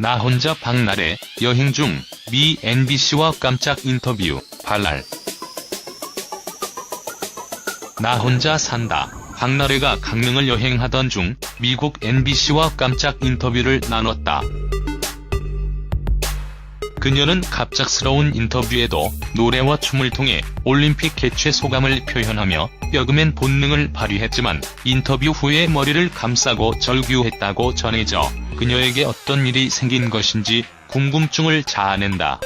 나 혼자 박나래, 여행 중, 미 NBC와 깜짝 인터뷰, 발랄. 나 혼자 산다. 박나래가 강릉을 여행하던 중, 미국 NBC와 깜짝 인터뷰를 나눴다. 그녀는 갑작스러운 인터뷰에도 노래와 춤을 통해 올림픽 개최 소감을 표현하며 뼈그맨 본능을 발휘했지만 인터뷰 후에 머리를 감싸고 절규했다고 전해져 그녀에게 어떤 일이 생긴 것인지 궁금증을 자아낸다.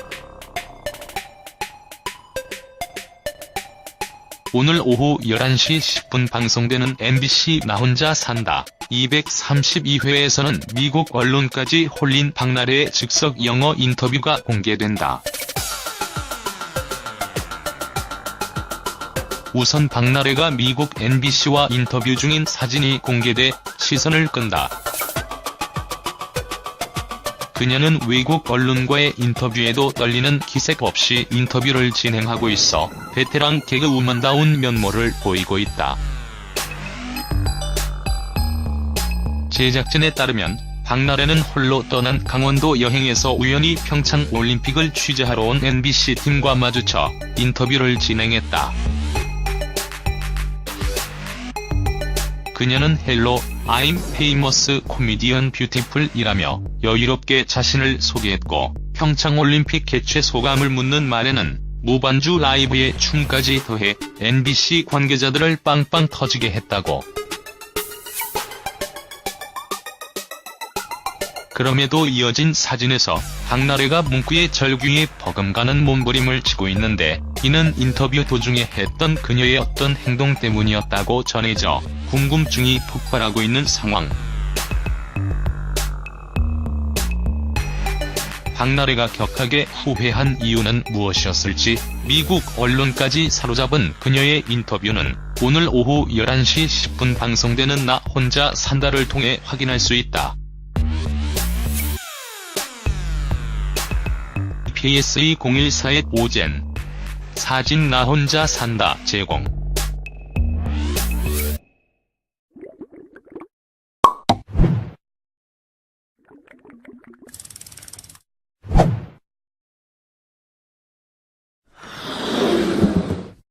오늘 오후 11시 10분 방송되는 MBC 나 혼자 산다 232회에서는 미국 언론까지 홀린 박나래의 즉석 영어 인터뷰가 공개된다. 우선 박나래가 미국 NBC와 인터뷰 중인 사진이 공개돼 시선을 끈다. 그녀는 외국 언론과의 인터뷰에도 떨리는 기색 없이 인터뷰를 진행하고 있어 베테랑 개그우먼다운 면모를 보이고 있다. 제작진에 따르면 박나래는 홀로 떠난 강원도 여행에서 우연히 평창 올림픽을 취재하러 온 MBC 팀과 마주쳐 인터뷰를 진행했다. 그녀는 헬로, I'm famous comedian beautiful이라며 여유롭게 자신을 소개했고 평창올림픽 개최 소감을 묻는 말에는 무반주 라이브에 춤까지 더해 NBC 관계자들을 빵빵 터지게 했다고. 그럼에도 이어진 사진에서 박나래가 문구에 절규에 버금가는 몸부림을 치고 있는데 이는 인터뷰 도중에 했던 그녀의 어떤 행동 때문이었다고 전해져 궁금증이 폭발하고 있는 상황. 박나래가 격하게 후회한 이유는 무엇이었을지 미국 언론까지 사로잡은 그녀의 인터뷰는 오늘 오후 11시 10분 방송되는 나 혼자 산다를 통해 확인할 수 있다. PSE 014의 오젠. 사진 나 혼자 산다. 제공